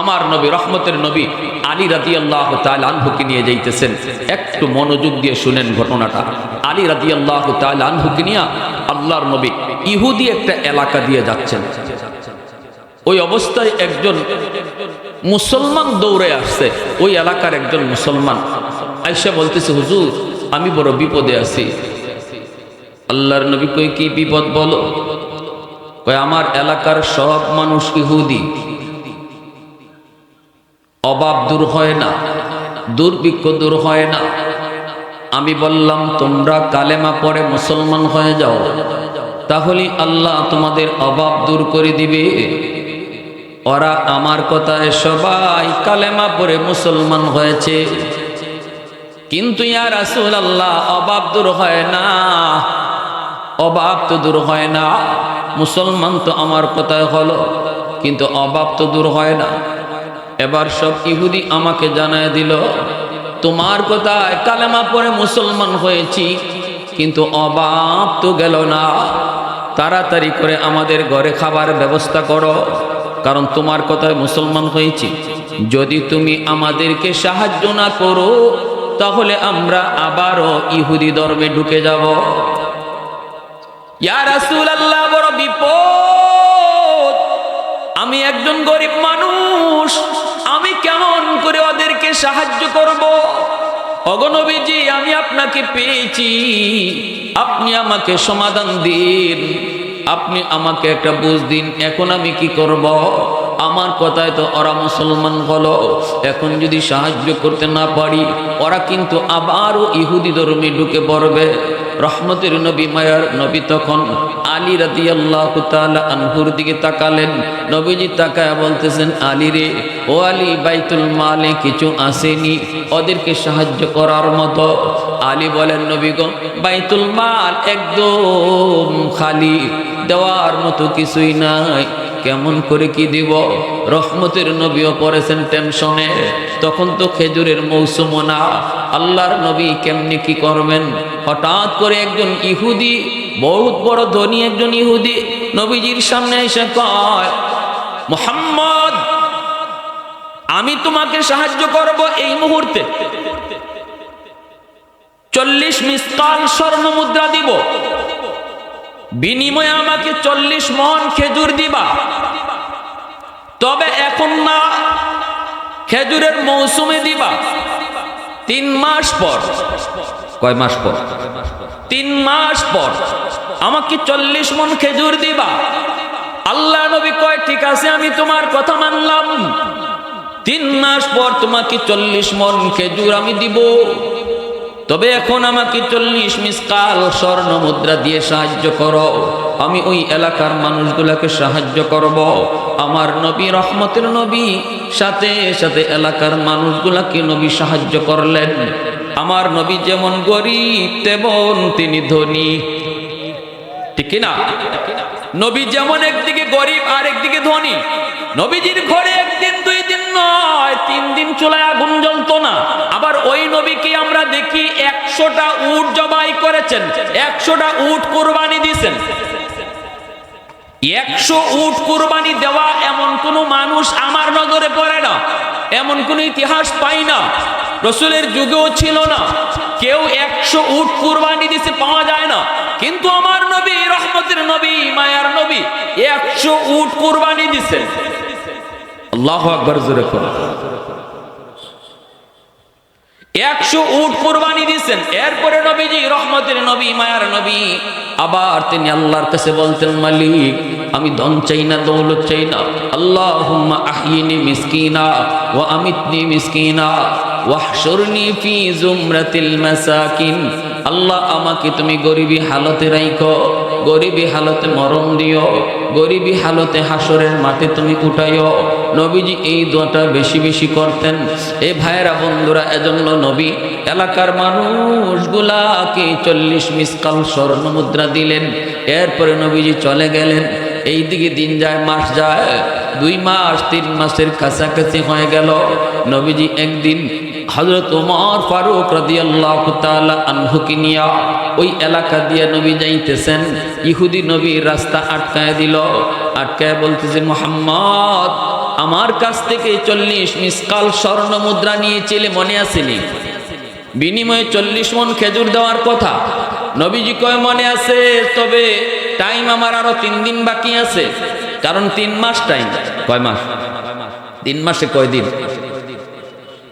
আমার নবী, রহমতের নবী আলী রাজি আল্লাহ আনহুকে নিয়ে যাইতেছেন। একটু মনোযোগ দিয়ে শুনেন ঘটনাটা। আলী রাজি আল্লাহ আনহুকে নিয়ে আল্লাহর নবী ইহুদি একটা এলাকা দিয়ে যাচ্ছেন। ওই অবস্থায় একজন মুসলমান দৌড়ে আসছে। ওই এলাকার একজন মুসলমান আইসা বলতেছে, হুজুর, আমি বড় বিপদে আছি। আল্লাহর নবী কই কি বিপদ বলো? কয়, আমার এলাকার সব মানুষ ইহুদি। অভাব দূর হয় না, দুর্ভিক্ষ দূর হয় না। আমি বললাম, তোমরা কালেমা পড়ে মুসলমান হয়ে যাও তাহলে আল্লাহ তোমাদের অভাব দূর করে দিবে। ওরা আমার কথায়, সবাই কালেমা পড়ে মুসলমান হয়েছে। কিন্তু ইয়া রাসূল আল্লাহ অভাব দূর হয় না অভাব তো দূর হয় না। মুসলমান তো আমার কথায় হলো, কিন্তু অভাব তো দূর হয় না। এবার সব ইহুদি আমাকে জানায় দিল, তোমার কথায় কালেমা পরে মুসলমান হয়েছি, কিন্তু অভাব তো গেল না। তাড়াতাড়ি করে আমাদের ঘরে খাবার ব্যবস্থা করো, কারণ তোমার কথায় মুসলমান হয়েছি। যদি তুমি আমাদেরকে সাহায্য না করো, তাহলে আমরা আবারও ইহুদি ধর্মে ঢুকে যাব। রাসূলুল্লাহ, বড় বিপদ। আমি একজন গরিব মানুষ আমি কেমন করে ওদেরকে সাহায্য করব? অগনবীজি আমি আপনাকে পেয়েছি। আপনি আমাকে সমাধান দিন। আপনি আমাকে একটা বুঝ দিন, এখন আমি কি করব? আমার কথায় তো ওরা মুসলমান হলো এখন যদি সাহায্য করতে না পারি, ওরা কিন্তু আবারও ইহুদি ধর্মে ঢুকে পড়বে। রহমতের নবী মায়ার নবী তখন আলী রাতি আল্লাহ আনহুর দিকে তাকালেন। নবীজি তাকায় বলতেছেন, আলী রে, ও আলী, বাইতুল মালে কিছু আসেনি, ওদেরকে সাহায্য করার মতো। আলী বলেন, নবী গো, বাইতুল মাল একদম খালি, দেওয়ার মতো কিছুই নাই। কেমন করে কি দিব? রহমতের নবীও পড়েছেন টেনশনে। তখন তো খেজুরের মৌসুম না আল্লাহর নবী কেমনি কি করবেন? হঠাৎ করে একজন ইহুদি, বহুত বড় ধনী একজন ইহুদি নবীজির সামনে এসে কয়, মোহাম্মদ, আমি তোমাকে সাহায্য করব এই মুহূর্তে। চল্লিশ মিসকাল স্বর্ণ মুদ্রা দিব। বিনিময়ে আমাকে চল্লিশ মন খেজুর দিবা। তবে এখন না, খেজুরের মৌসুমে দিবা। তিন মাস পর। কয় মাস পর? তিন মাস পর। আমাকে চল্লিশ মন খেজুর দিবা। আল্লাহ নবী কয়, ঠিক আছে, আমি তোমার কথা মানলাম। তিন মাস পর তোমাকে চল্লিশ মন খেজুর আমি দিব। তবে এখন আমাকে চল্লিশ মিসকাল স্বর্ণ মুদ্রা দিয়ে সাহায্য করো। আমি ওই এলাকার মানুষগুলোকে সাহায্য করব। আমার নবী, রহমতের নবী, সাথে সাথে এলাকার মানুষগুলাকে নবী সাহায্য করলেন। আমার নবী যেমন গরিব, তেমন তিনি ধনী। ঠিক না নবী যেমন একদিকে গরিব আর একদিকে ধনী। নবীজির ঘরে একদিন দেখি একশোটা উট জবাই করেছেন, একশোটা উট কোরবানি দিছেন একশো উট কোরবানি দেওয়া এমন কোন মানুষ আমার নজরে পড়ে না, এমন কোন ইতিহাস পাই না, রসুলের যুগেও ছিল না, কেউ একশো উট কোরবানি দিতে পাওয়া যায় না। কিন্তু আমার নবী, রহমতের নবী, মায়ার নবী একশো উট কোরবানি দিছেন আল্লাহ আকবর জোরে করে একশো উট কোরবানি দিয়েছেন। এরপরে নবীজি রহমতের নবী, মায়ার নবী, আবার তিনি আল্লাহর কাছে বলতেন, মালিক, আমি ধন চাই না, দৌলত চাই না। আল্লাহ আহিনি মিসকিনা ও আমিতনি মিসকিনা ফি আল্লাহ, আমাকে তুমি গরিবী হালতে রাইখো, গরিবী হালতে মরণ দিও। গরিবী হালতে হাসরের মাঠে তুমি উঠাইও। নবীজি এই দোয়াটা বেশি বেশি করতেন। এ ভাইয়েরা বন্ধুরা, এজন্য নবী এলাকার মানুষগুলাকে চল্লিশ মিসকাল স্বর্ণ মুদ্রা দিলেন। এরপরে নবীজি চলে গেলেন। এই দিকে দিন যায়, মাস যায়, দুই মাস, তিন মাসের কাছাকাছি হয়ে গেল। নবীজি একদিন হজরত ওমর ফারুক রাদিয়াল্লাহ তাআলা আনহুকে নিয়া ওই এলাকা দিয়ে নবী যাইতেছেন। ইহুদি নবী রাস্তা আটকায় দিল। আটকায় বলতেছে মোহাম্মদ, আমার কাছ থেকে চল্লিশ মিসকাল স্বর্ণ মুদ্রা নিয়ে নিয়েছিলে, মনে আসেনি বিনিময়ে চল্লিশ মন খেজুর দেওয়ার কথা। নবীজি কয়, মনে আছে, তবে টাইম আমার আরও তিন দিন বাকি আছে, কারণ তিন মাস টাইম। কয় মাস? তিন মাসে কয় দিন?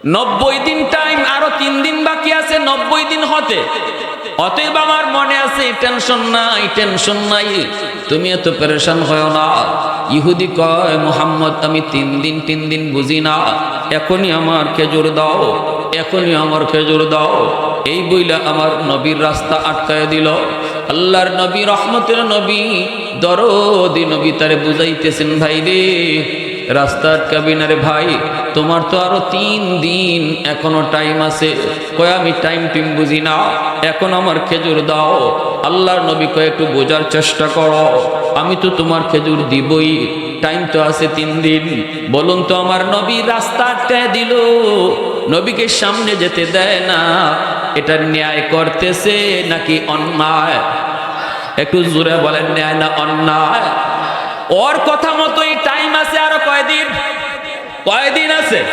নব্বই দিন টাইম আরও তিন দিন বাকি আছে, নব্বই দিন হতে। অতএব আমার মনে আছে টেনশন নাই টেনশন নাই। তুমি এত পেরেশান হয় না। ইহুদি কয়, মোহাম্মদ, আমি তিন দিন তিন দিন বুঝি না। এখনই আমার খেজুর দাও, এখনই আমার খেজুর দাও। এই বইলা আমার নবীর রাস্তা আটকায় দিল। আল্লাহর নবী, রহমতের নবী, দরদি নবী তারে বুঝাইতেছেন, ভাই রে, রাস্তা আটকাবি না রে ভাই। তোমার তো আরও তিন দিন এখনও টাইম আছে। কয়, আমি টাইম টিম বুঝি না। এখন আমার খেজুর দাও। আল্লাহর নবী কয়, একটু বোঝার চেষ্টা করো। আমি তো তোমার খেজুর দিবই। টাইম তো আছে তিন দিন। বলুন তো আমার নবী রাস্তা আটকায় দিল। নবীকে সামনে যেতে দেয় না। এটা ন্যায় করতেছে নাকি অন্যায়? একটু জোরে বলেন, ন্যায় না অন্যায়? ওর কথা মতোই কয়দিন আছে?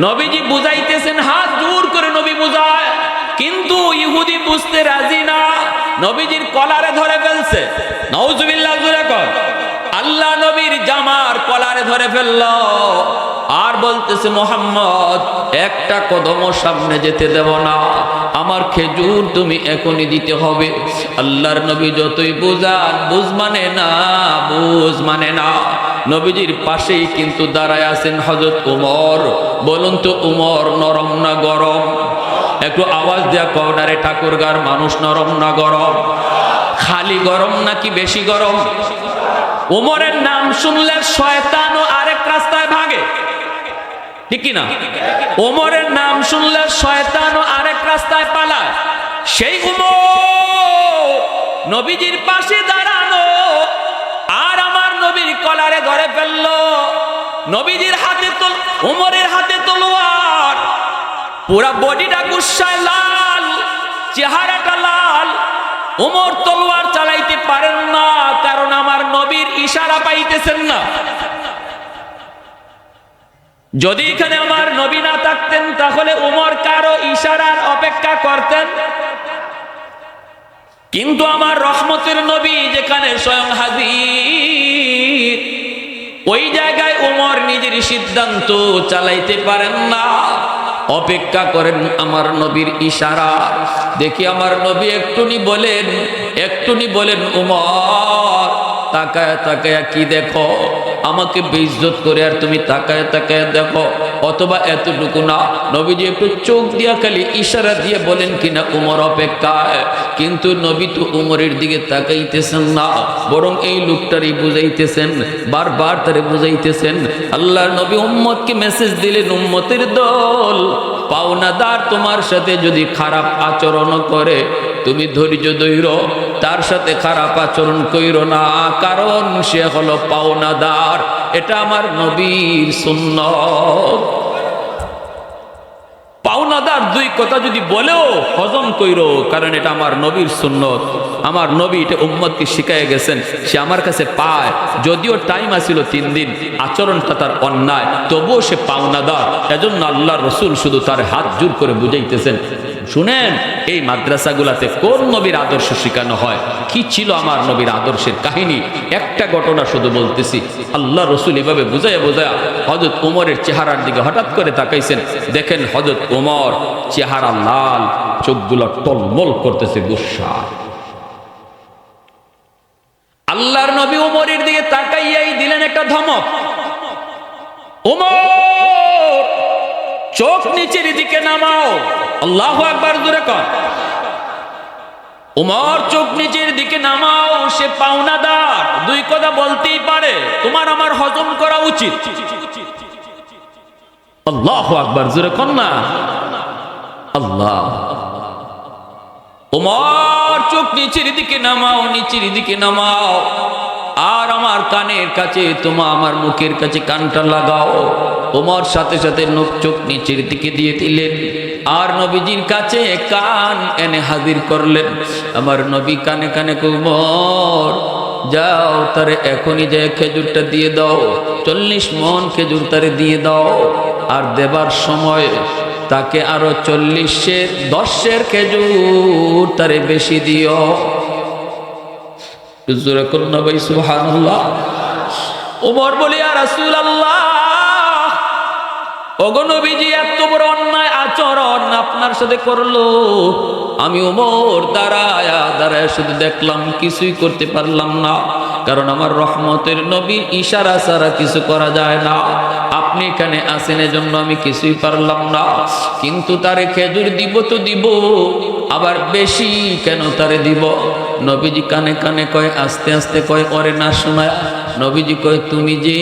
নবীজি বুঝাইতেছেন, হাত জোর করে নবী বুঝায়। কিন্তু ইহুদি বুঝতে রাজি না। নবীজির কলারে ধরে ফেলছে। নওজুবিল্লাহ জুড়ে কর। আল্লাহ নবীর জামার কলারে ধরে ফেলল। আর বলতেছে, মোহাম্মদ, একটা কদম সামনে যেতে দেব না। আমার খেজুর তুমি এখনই দিতে হবে। আল্লাহর নবী যতই বুঝান, বুঝ মানে না, বুঝ মানে না। নবীজির পাশেই কিন্তু দাঁড়ায় আছেন হজরত উমর। বলুন তো, উমর নরম না গরম? একটু আওয়াজ দেয়া কর্নারে ঠাকুরগার মানুষ নরম না গরম? খালি গরম নাকি বেশি গরম? উমরের নাম শুনলে শয়তান ও আরেক রাস্তায় ভাগে। ঠিক না? ওমরের নাম শুনলে শয়তান ও আরেক রাস্তায় পালায়। সেই উমর নবীজির পাশে দাঁড়ানো নবীর কলারে ধরে ফেলল। নবীজির হাতে উমরের হাতে তলোয়ার। পুরা বডিটা গুসায় লাল, চেহারাটা লাল। উমর তলোয়ার চালাইতে পারেন না, কারণ আমার নবীর ইশারা পাইতেছেন না। যদি এখানে আমার নবী না থাকতেন, তাহলে উমর কারও ইশারার অপেক্ষা করতেন? কিন্তু আমার রহমতের নবী যেখানে স্বয়ং হাজির, ওই জায়গায় উমর নিজের সিদ্ধান্ত চালাইতে পারেন না। অপেক্ষা করেন আমার নবীর ইশারা। দেখি আমার নবী একটুনি বলেন একটুনি বলেন, উমর, তাকায় তাকায় কি দেখো? আমাকে বেইজ্জত করে আর তুমি তাকায় তাকায় দেখো। অথবা এতটুকু না। নবীজি একটু চোখ দিয়া খালি ইশারা দিয়ে বলেন, কিনা উমর অপেক্ষায়? কিন্তু নবী তো উমরের দিকে তাকাইতেছেন না, বরং এই লোকটারই বুঝাইতেছেন, বারবার তারে বুঝাইতেছেন, আল্লাহর নবী উম্মতকে মেসেজ দিলেন, উম্মতের দল। পাওনাদার তোমার সাথে যদি খারাপ আচরণ করে, তুমি ধৈর্য দৈর তার সাথে খারাপ আচরণ কইর না, কারণ সে হলো পাওনাদার। এটা আমার নবীর শূন্য পাওনাদার দুই কথা যদি বলেও হজম কইর, কারণ এটা আমার নবীর সুন্নত। আমার নবী এটা উম্মতকে শিখাই গেছেন, সে আমার কাছে পায়। যদিও টাইম আসিল তিন দিন, আচরণটা তার অন্যায়, তবুও সে পাওনাদার। এজন্য আল্লাহ রসুল শুধু তার হাত জোর করে বুঝাইতেছেন শুনেন, এই মাদ্রাসাগুলাতে কোন নবীর আদর্শ শেখানো হয়? কি ছিল আমার নবীর আদর্শের কাহিনী? একটা ঘটনা শুধু বলতেছি। আল্লাহ রসুল এভাবে বুঝাইয়া বোঝায়া হজরত উমরের চেহারার দিকে হঠাৎ করে তাকাইছেন। দেখেন হজরত উমর চেহারা লাল, চোখগুলো টলমল করতেছে গুসা। আল্লাহর নবী উমরের দিকে তাকাইয়াই দিলেন একটা ধমক। উমর, চোখ নিচের দিকে নামাও। আল্লাহ একবার দূরে কর। উমর চোখ নিচের দিকে নামাও, সে পাওনাদার, দুই কথা বলতেই পারে, তোমার আমার হজম করা উচিত। আল্লাহ আকবার জোরে কর না। আল্লাহ। উমর চোখ নিচের দিকে নামাও, নিচের দিকে নামাও, আর আমার কানের কাছে তোমা আমার মুখের কাছে কানটা লাগাও। তোমার সাথে সাথে নোক চোখ নিচের দিকে দিয়ে দিলেন। আর নবীজির কাছে কান এনে হাজির করলেন। আমার নবী কানে কানে কুমর যাও, তারে এখনই যে খেজুরটা দিয়ে দাও। চল্লিশ মন খেজুর তারে দিয়ে দাও। আর দেবার সময় তাকে আরও চল্লিশের, দশের খেজুর তারে বেশি দিও। ওমর বলি আর রাসূল অগনবীজি এত বড় অন্যায় আচরণ আপনার সাথে করল। আমি ওমর দাঁড়ায় দাঁড়ায় শুধু দেখলাম, কিছুই করতে পারলাম না। কারণ আমার রহমতের নবীর ইশারা ছাড়া কিছু করা যায় না। আপনি এখানে আসেন এজন্য আমি কিছুই পারলাম না। কিন্তু তারে খেজুর দিব তো দিব, আবার বেশি কেন তারে দিব? নবীজি কানে কানে কয়, আস্তে আস্তে কয়, ওরে না শোনায় নবীজি কয়, তুমি যে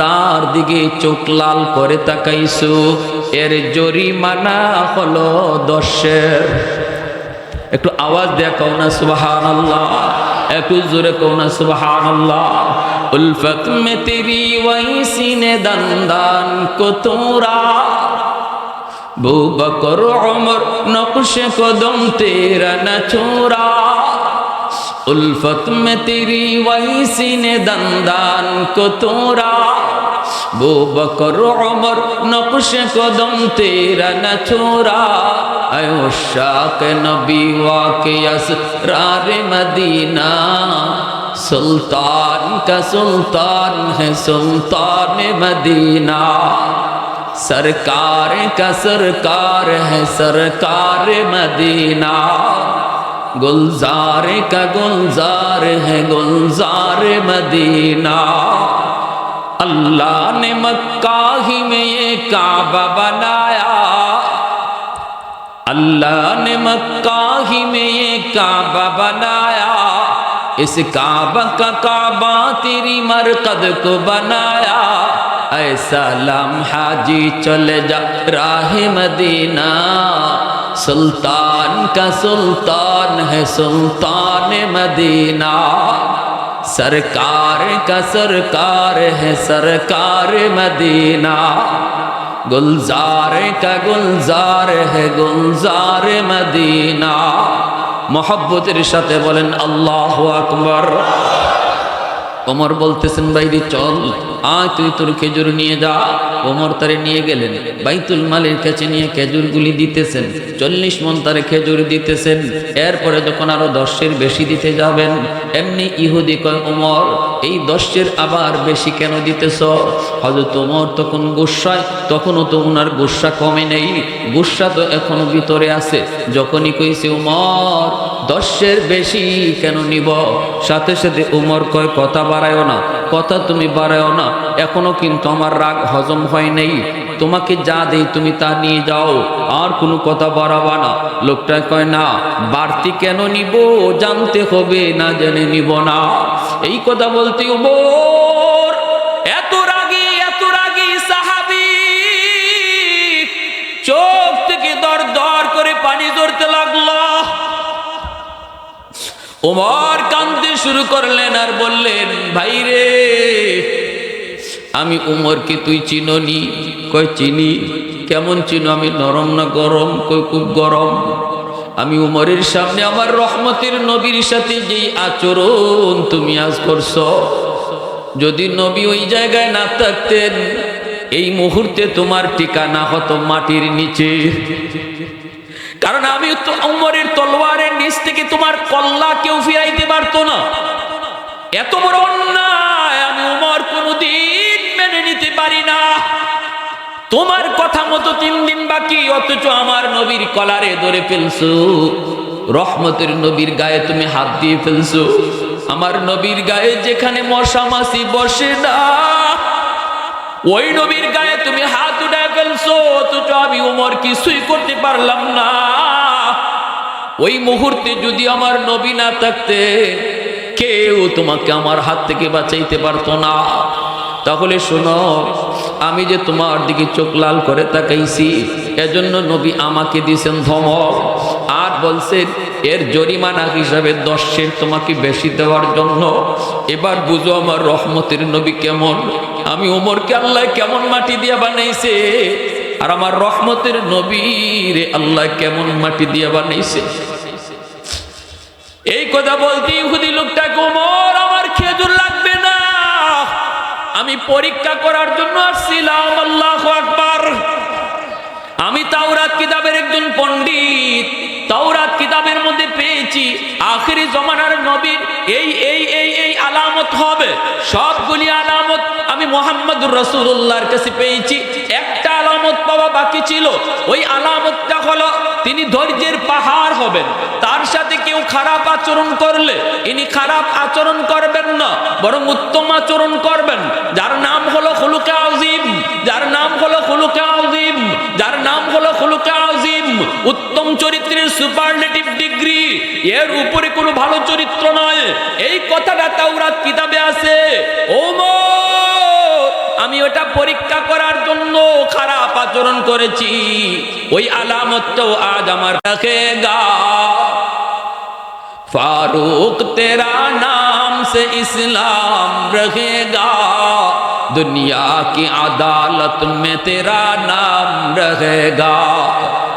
তার দিকে চোখ লাল করে তাকাইছো, এর জরিমানা হলো দশের। একটু আওয়াজ দেয়া কও না সুবাহান আল্লাহ একটু জোরে কও না সুবাহান আল্লাহ উলফত মে তেরি ওয়াইসি নে দন্দান কো তোরা বু বকর উমর নকশে কদম তেরা না الفت میں تیری وہی سین دندان کو تورا بو بکر، عمر، نقش قدم تیرا نہ چورا اے شاق نبی واقع اسرار مدینہ۔ سلطان کا سلطان ہے، سلطان مدینہ۔ سرکار کا سرکار ہے، سرکار مدینہ۔ گلزار کا گلزار ہے گلزار مدینہ۔ اللہ نے مکہ ہی میں یہ کعبہ بنایا۔ اللہ نے مکہ ہی میں یہ کعبہ بنایا۔ اس کعبہ کا کعبہ تیری مرقد کو بنایا۔ ایسا لمحہ جی چلے جا راہ مدینہ۔ سلطان کا سلطان۔ کون ہے سلطان مدینہ۔ سرکار کا سرکار ہے سرکار مدینہ۔ گلزار کا گلزار ہے گلزار مدینہ۔ محبت رشاتے বলেন আল্লাহু আকবার ওমর বলতেছেন বাইরে চল আয় তুই তোর খেজুর নিয়ে جا ওমর তারে নিয়ে গেলেন, বাইতুল মালের কাছে নিয়ে খেজুরগুলি দিতেছেন, চল্লিশ মন তারে খেজুর দিতেছেন। এরপরে যখন আরও দশের বেশি দিতে যাবেন, এমনি ইহুদি কয়, ওমর, এই দশের আবার বেশি কেন দিতেছ? হয়তো ওমর তখন গুসায় তখনও তো ওনার গুসা কমে নেই। গুসা তো এখনও ভিতরে আছে। যখনই কইছে উমর দশের বেশি কেন নিব? সাথে সাথে উমর কয়, কথা বাড়ায়ও না, কথা তুমি বাড়ায়ও না। এখনও কিন্তু আমার রাগ হজম হয় নাই। তোমাকে যা দেই তুমি তা নিয়ে যাও। আর কোনো কথা বাড়াবা না। লোকটা কয়, না, বাড়তি কেন নিব? জানতে হবে, না জেনে নিব না। এই কথা বলতে উমর ওমর কান্দতে শুরু করলেন আর বললেন, ভাই রে, আমি উমরকে তুই চিননি? কয় চিনি? কেমন চিনো? আমি নরম না গরম? কই খুব গরম? আমি উমরের সামনে আমার রহমতের নবীর সাথে যেই আচরণ তুমি আজ করছ, যদি নবী ওই জায়গায় না থাকতেন, এই মুহূর্তে তোমার ঠিকানা হতো মাটির নিচে। কারণ আমি তো উমরের তলোয়ারের নিচ থেকে তোমার কল্লা কেউ ফিরাইতে পারতো না। এত বড় অন্যায় আমি উমর কোনদিন মেনে নিতে পারি না। তোমার কথা মতো তিন দিন বাকি, অথচ আমার নবীর কলারে ধরে ফেলছো। রহমতের নবীর গায়ে তুমি হাত দিয়ে ফেলছো। আমার নবীর গায়ে যেখানে মশা মাসি বসে না ওই নবীর গায়ে তুমি হাত উঠায় ফেলছো, অথচ আমি উমর কিছুই করতে পারলাম না। ওই মুহূর্তে যদি আমার নবী না থাকতে, কেউ তোমাকে আমার হাত থেকে বাঁচাইতে পারতো না। তাহলে শোনো, আমি যে তোমার দিকে চোখ লাল করে তাকাইছি, এজন্য নবী আমাকে দিয়েছেন ধমক। আর বলছেন এর জরিমানা হিসাবে দশের তোমাকে বেশি দেওয়ার জন্য। এবার বুঝো আমার রহমতের নবী কেমন। আমি ওমরকে আল্লাহ কেমন মাটি দিয়া বানাইছে? আর আমার রহমতের নবীর আল্লাহ কেমন মাটি দিয়া বানাইছে? এই কথা বলতে ইহুদি লোকটা কোমর আমার খেয়ে আমি পরীক্ষা করার জন্য আসছিলাম, আল্লাহ আকবার। আমি তাওরাত কিতাবের একজন পণ্ডিত। তাওরাত কিতাবের মধ্যে পেয়েছি, আখেরি জমানার নবীর এই এই আলামত হবে। সবগুলি আলামত আমি মোহাম্মদুর রসুল্লাহর কাছে পেয়েছি। একটা আলামত পাওয়া বাকি ছিল। ওই আলামতটা হলো, তিনি ধৈর্যের পাহাড় হবেন। তার সাথে কেউ খারাপ আচরণ করলে, ইনি খারাপ আচরণ করবেন না, বরং উত্তম আচরণ করবেন। যার নাম হলো হলুকে আজিম যার নাম হলো হলুকে আজিম যার নাম হলো হলুকে আজিম উত্তম চরিত্রের ডিগ্রি এর উপরে কোনো ভালো চরিত্র নয় এই কথাটা তাওরাত কিতাবে আছে ওমর আমি ওটা পরীক্ষা করার জন্য খারাপ আচরণ করেছি ওই আলামতটাও আজ আমার রাখেগা फारूक तेरा नाम से इस्लाम रहेगा दुनिया की अदालत में तेरा नाम रहेगा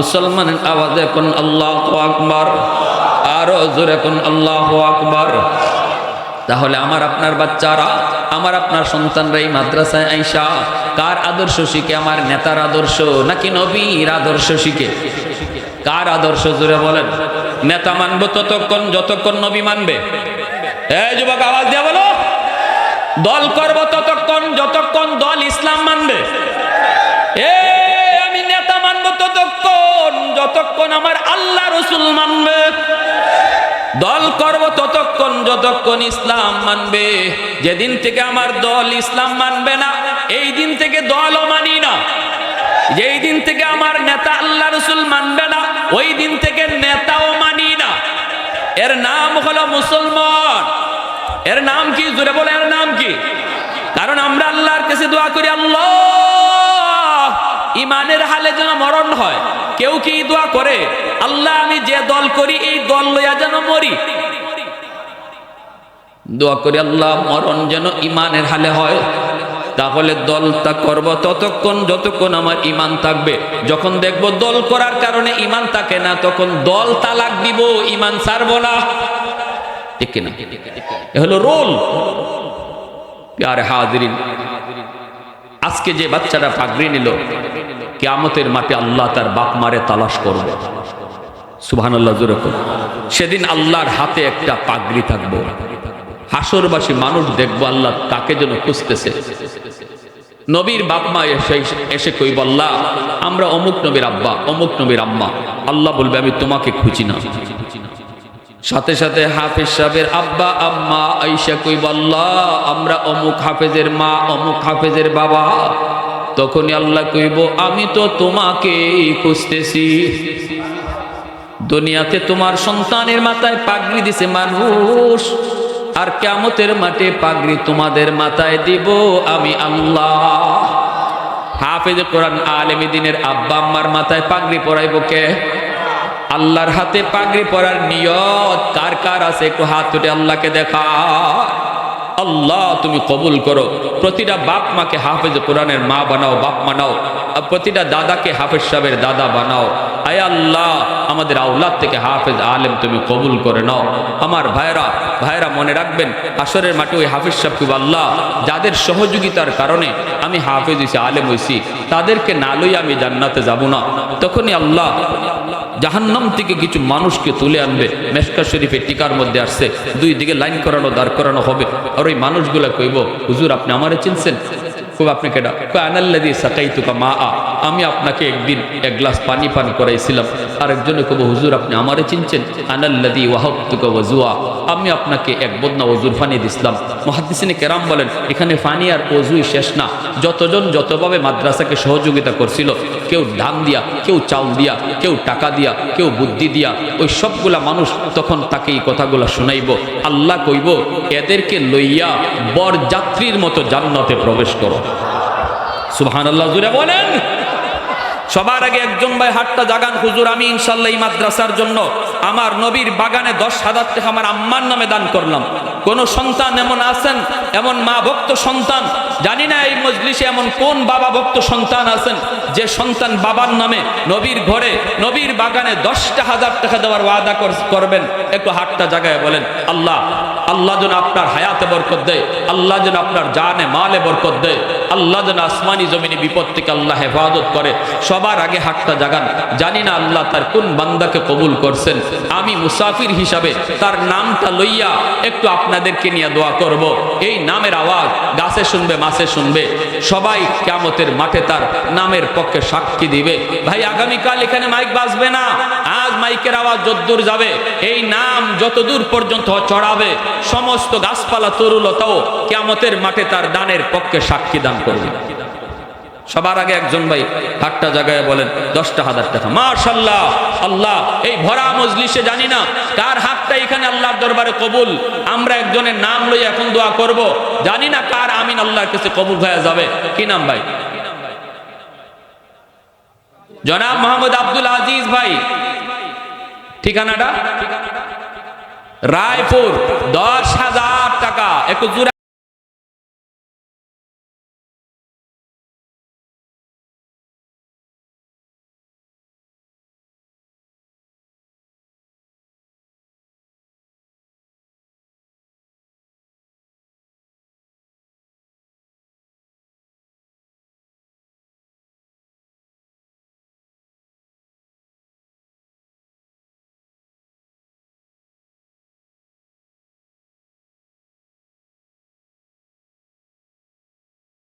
মুসলমান আওয়াজ এখন আল্লাহ আকবর, আরও জোরে কোন আল্লাহ আকবর। তাহলে আমার আপনার বাচ্চারা, আমার আপনার সন্তানরা এই মাদ্রাসায় আইসা কার আদর্শ শিখে? আমার নেতার আদর্শ নাকি নবীর আদর্শ শিখে? কার আদর্শ জুড়ে বলেন? নেতা মানবো ততক্ষণ, যতক্ষণ নবী মানবে। যুবক, আওয়াজ দিয়া বলো। দল করব ততক্ষণ, যতক্ষণ দল ইসলাম মানবে। ততক্ষণ আমার আল্লাহ রসুল মানবে, দল করব ততক্ষণ যতক্ষণ ইসলাম মানবে। যেদিন থেকে আমার দল ইসলাম মানবে না, এই দিন থেকে দলও মানি না। যেই দিন থেকে আমার নেতা আল্লাহ রসুল মানবে না, ওই দিন থেকে নেতাও মানি না। এর নাম হলো মুসলমান। এর নাম কি? জুড়ে বলে, এর নাম কি? কারণ আমরা আল্লাহর কাছে দোয়া করি, আল্লাহ, ইমানের হালে যেন মরণ হয়। কেউ কি দোয়া করে? আল্লাহ, আমি যে দল করি, এই দল লইয়া যেন মরি। দোয়া করি, আল্লাহ, মরণ যেন ইমানের হালে হয়। তাহলে দলটা করব ততক্ষণ যতক্ষণ আমার ইমান থাকবে। যখন দেখব দল করার কারণে ইমান থাকে না, তখন দল তালাক দিব ইমান ছাড়বো না। ঠিক কিনা? এ হলো রোল। প্যারে হাজিরিন, আজকে যে বাচ্চাটা পাগড়ি নিল কেয়ামতের মাঠে আল্লাহ তার বাপ মারে তালাশ করবে। সুবহান আল্লাহ সেদিন আল্লাহর হাতে একটা পাগড়ি থাকব। হাসরবাসী মানুষ দেখব আল্লাহ তাকে যেন খুঁজতেছে। নবীর বাপ মা এসে এসে কই বল্লা আমরা অমুক নবীর আব্বা, অমুক নবীর আম্মা। আল্লাহ বলবে, আমি তোমাকে খুঁজি না। সাথে সাথে হাফেজ সাহেবের আব্বা, আম্মা আইসা কই বল্লা আমরা অমুক হাফেজের মা, অমুক হাফেজের বাবা। তখনই আল্লাহ কইব, আমি তো তোমাকেই খুঁজতেছি। দুনিয়াতে তোমার সন্তানের মাথায় পাগড়ি দিছে মানুষ, আর কেমতের মাঠে পাগড়ি তোমাদের মাথায় দিব আমি আল্লাহ। হাফেজ কোরআন আলেমী দিনের আব্বা আম্মার মাথায় পাগড়ি পরাইব কে? আল্লাহর হাতে পাগড়ি পরার নিয়ত কার কার আছে? একটু হাত তুলে আল্লাহকে দেখা আল্লাহ, তুমি কবুল করো। প্রতিটা বাপ মাকে হাফেজ কোরআনের মা বানাও, বাপ মানাও। প্রতিটা দাদাকে হাফেজ সাহেবের দাদা বানাও। আয় আল্লাহ, আমাদের আউলাদ থেকে হাফেজ আলেম তুমি কবুল করে নাও। আমার ভাইরা ভাইরা মনে রাখবেন, আসরের মাঠে ওই হাফিজ সাহেব আল্লাহ। যাদের সহযোগিতার কারণে আমি হাফেজ হয়েছি আলেম হয়েছি তাদেরকে না লই আমি জান্নাতে যাব না। তখনই আল্লাহ জাহান্নাম থেকে কিছু মানুষকে তুলে আনবে। মেসকা শরীফের টিকার মধ্যে আসছে। দুই দিকে লাইন করানো, দাঁড় করানো হবে। আর ওই মানুষগুলা কইব, হুজুর, আপনি আমারে চিনছেন? খুব আপনি কেডা? আনাল্লাদি সাকাই তুকা মা আ আমি আপনাকে একদিন এক গ্লাস পানি পান করাইছিলাম। আরেকজনে কব হুজুর, আপনি আমারে চিনছেন? আনাল্লাদি ওয়াহব তুকা ওয়াজুয়া আমি আপনাকে এক বদনা ওজুর ফানি দিছিলাম। মহাদিসিনে কেরাম বলেন, এখানে ফানি আর অজুই শেষ না। যতজন যতভাবে মাদ্রাসাকে সহযোগিতা করছিল কেউ ধান দিয়া, কেউ চাউল দিয়া, কেউ টাকা দিয়া, কেউ বুদ্ধি দিয়া, ওই সবগুলা মানুষ তখন তাকে এই কথাগুলা শুনাইব, আল্লাহ কইব, এদেরকে লইয়া বর যাত্রীর মতো জান্নাতে প্রবেশ করো। সুবহান আল্লাহ জুড়ে বলেন। সবার আগে একজন ভাই হাটটা জাগান, হুজুর, আমি ইনশাল্লাহ মাদ্রাসার জন্য আমার নবীর বাগানে দশ হাজার টাকা আমার আম্মার নামে দান করলাম। কোন সন্তান এমন আছেন, এমন মা ভক্ত সন্তান, জানি না এই মজলিসে এমন কোন বাবা ভক্ত সন্তান আছেন, যে সন্তান বাবার নামে নবীর ঘরে, নবীর বাগানে দশটা হাজার টাকা দেওয়ার ওয়াদা করবেন, একটু হাটটা জাগায় বলেন, আল্লাহ আল্লাহ যেন আপনার হায়াতে বরকত দেয়, আল্লাহ যেন আপনার জানে মালে বরকত দেয়, আল্লাহ যেন আসমানি জমিনে বিপদ থেকে আল্লাহ হেফাজত করে, সবার আগে হাটটা জাগান, জানি না আল্লাহ তার কোন বান্দাকে কবুল করছেন, আমি মুসাফির হিসাবে তার নামটা লইয়া একটু আপনাদেরকে নিয়ে দোয়া করব। এই নামের আওয়াজ গাছে শুনবে, মাছে শুনবে। সবাই কেমতের মাঠে তার নামের পক্ষে সাক্ষী দিবে। ভাই, আগামীকাল এখানে মাইক বাজবে না? আজ মাইকের আওয়াজ যদ্দূর যাবে, এই নাম যতদূর পর্যন্ত চড়াবে, সমস্ত গাছপালা, তরুলতাও কেমতের মাঠে তার দানের পক্ষে সাক্ষী দান করবে। সবার আগে একজন ভাই হাটটা জায়গায় বলেন, দশটা হাজার টাকা। মাশাল্লাহ, আল্লাহ, এই ভরা মজলিসে জানি না কার হাতটা এখানে আল্লাহর দরবারে কবুল। আমরা একজনের নাম লই এখন দোয়া করব। জানি না কার আমিন আল্লাহর কাছে কবুল হয়ে যাবে। কি নাম ভাই? জনাব মোহাম্মদ আব্দুল আজিজ ভাই। ঠিকানাটা? রায়পুর, দশ হাজার টাকা। একটু